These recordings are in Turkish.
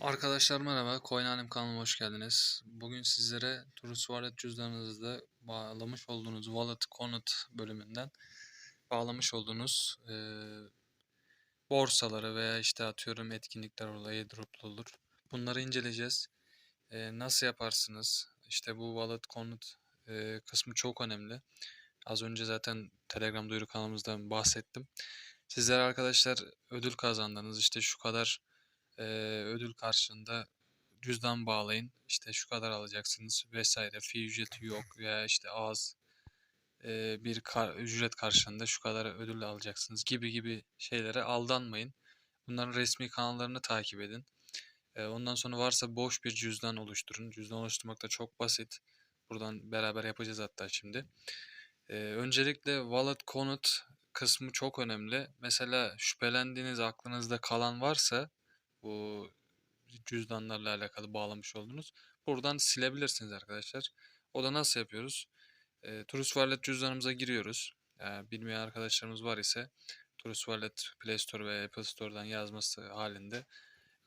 Arkadaşlar merhaba, Coinanim kanalıma hoş geldiniz. Bugün sizlere Turus Wallet cüzdanınızda bağlamış olduğunuz Wallet Connect bölümünden bağlamış olduğunuz e, borsaları veya işte atıyorum etkinlikler olur, airdrop'lu olur. Bunları inceleyeceğiz. E, nasıl yaparsınız? İşte bu Wallet Connect e, kısmı çok önemli. Az önce zaten Telegram duyuru kanalımızda bahsettim. Sizler arkadaşlar ödül kazandınız. İşte şu kadar e, ödül karşılığında cüzdan bağlayın. İşte şu kadar alacaksınız vesaire. Fee ücreti yok veya işte az e, bir kar, ücret karşılığında şu kadar ödül alacaksınız gibi gibi şeylere aldanmayın. Bunların resmi kanallarını takip edin. E, ondan sonra varsa boş bir cüzdan oluşturun. Cüzdan oluşturmak da çok basit. Buradan beraber yapacağız hatta şimdi. E, öncelikle Wallet Connect kısmı çok önemli. Mesela şüphelendiğiniz aklınızda kalan varsa bu cüzdanlarla alakalı bağlamış olduğunuz. Buradan silebilirsiniz arkadaşlar. O da nasıl yapıyoruz? E, Turus Wallet cüzdanımıza giriyoruz. Yani bilmeyen arkadaşlarımız var ise Turus Wallet Play Store ve Apple Store'dan yazması halinde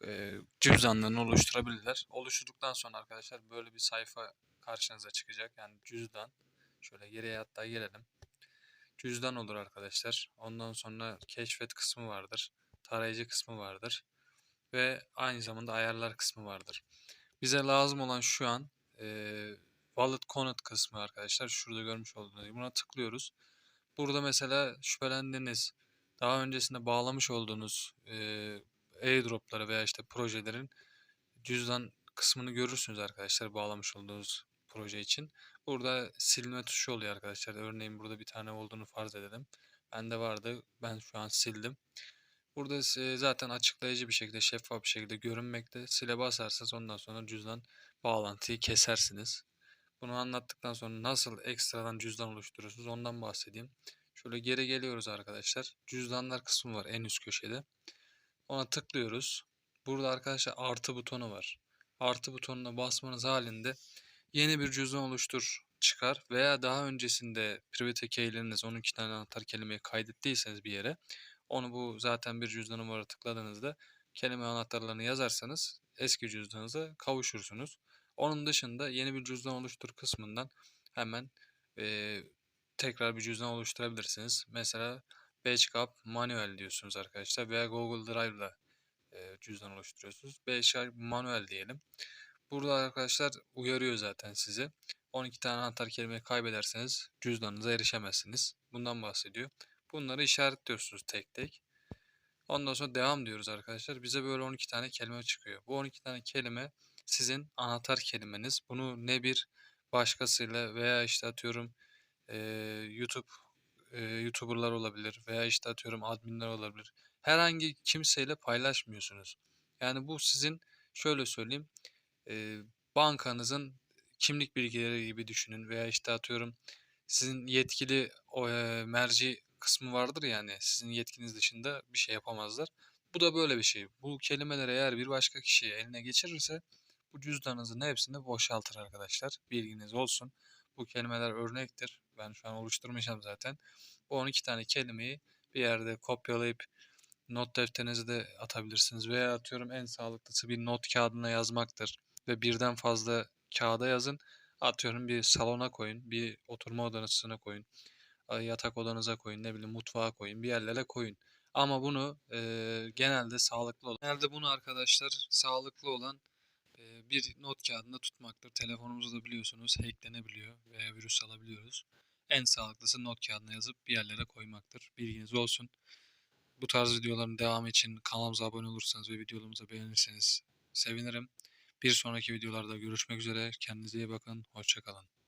e, cüzdanlarını oluşturabilirler. Oluşturduktan sonra arkadaşlar böyle bir sayfa karşınıza çıkacak. Yani cüzdan. Şöyle geriye hatta gelelim. Cüzdan olur arkadaşlar. Ondan sonra keşfet kısmı vardır. Tarayıcı kısmı vardır ve aynı zamanda ayarlar kısmı vardır. Bize lazım olan şu an e, Wallet Connect kısmı arkadaşlar. Şurada görmüş olduğunuz gibi buna tıklıyoruz. Burada mesela şüphelendiğiniz, daha öncesinde bağlamış olduğunuz e, airdropları veya işte projelerin cüzdan kısmını görürsünüz arkadaşlar bağlamış olduğunuz proje için. Burada silme tuşu oluyor arkadaşlar. Örneğin burada bir tane olduğunu farz edelim. Bende vardı. Ben şu an sildim. Burada zaten açıklayıcı bir şekilde, şeffaf bir şekilde görünmekte. Sile basarsanız ondan sonra cüzdan bağlantıyı kesersiniz. Bunu anlattıktan sonra nasıl ekstradan cüzdan oluşturuyorsunuz ondan bahsedeyim. Şöyle geri geliyoruz arkadaşlar. Cüzdanlar kısmı var en üst köşede. Ona tıklıyoruz. Burada arkadaşlar artı butonu var. Artı butonuna basmanız halinde yeni bir cüzdan oluştur çıkar veya daha öncesinde private keyleriniz 12 tane anahtar kelimeyi kaydettiyseniz bir yere onu bu zaten bir cüzdan numara tıkladığınızda kelime anahtarlarını yazarsanız eski cüzdanınıza kavuşursunuz. Onun dışında yeni bir cüzdan oluştur kısmından hemen e, tekrar bir cüzdan oluşturabilirsiniz. Mesela Batchcup Manuel diyorsunuz arkadaşlar veya Google Drive'la e, cüzdan oluşturuyorsunuz. Batchcup Manuel diyelim. Burada arkadaşlar uyarıyor zaten sizi. 12 tane anahtar kelimeyi kaybederseniz cüzdanınıza erişemezsiniz. Bundan bahsediyor. Bunları işaretliyorsunuz tek tek. Ondan sonra devam diyoruz arkadaşlar. Bize böyle 12 tane kelime çıkıyor. Bu 12 tane kelime sizin anahtar kelimeniz. Bunu ne bir başkasıyla veya işte atıyorum e, YouTube e, YouTuber'lar olabilir veya işte atıyorum adminler olabilir. Herhangi kimseyle paylaşmıyorsunuz. Yani bu sizin şöyle söyleyeyim e, bankanızın kimlik bilgileri gibi düşünün veya işte atıyorum sizin yetkili o, e, merci kısmı vardır yani sizin yetkiniz dışında bir şey yapamazlar. Bu da böyle bir şey. Bu kelimeleri eğer bir başka kişi eline geçirirse bu cüzdanınızın hepsini boşaltır arkadaşlar. Bilginiz olsun. Bu kelimeler örnektir. Ben şu an oluşturmayacağım zaten. Bu 12 tane kelimeyi bir yerde kopyalayıp not defterinize de atabilirsiniz. Veya atıyorum en sağlıklısı bir not kağıdına yazmaktır. Ve birden fazla kağıda yazın. Atıyorum bir salona koyun, bir oturma odasına koyun yatak odanıza koyun, ne bileyim mutfağa koyun, bir yerlere koyun. Ama bunu e, genelde sağlıklı olan, genelde bunu arkadaşlar sağlıklı olan e, bir not kağıdında tutmaktır. Telefonumuzu da biliyorsunuz hacklenebiliyor veya virüs alabiliyoruz. En sağlıklısı not kağıdına yazıp bir yerlere koymaktır. Bilginiz olsun. Bu tarz videoların devamı için kanalımıza abone olursanız ve videolarımızı beğenirseniz sevinirim. Bir sonraki videolarda görüşmek üzere. Kendinize iyi bakın. Hoşçakalın.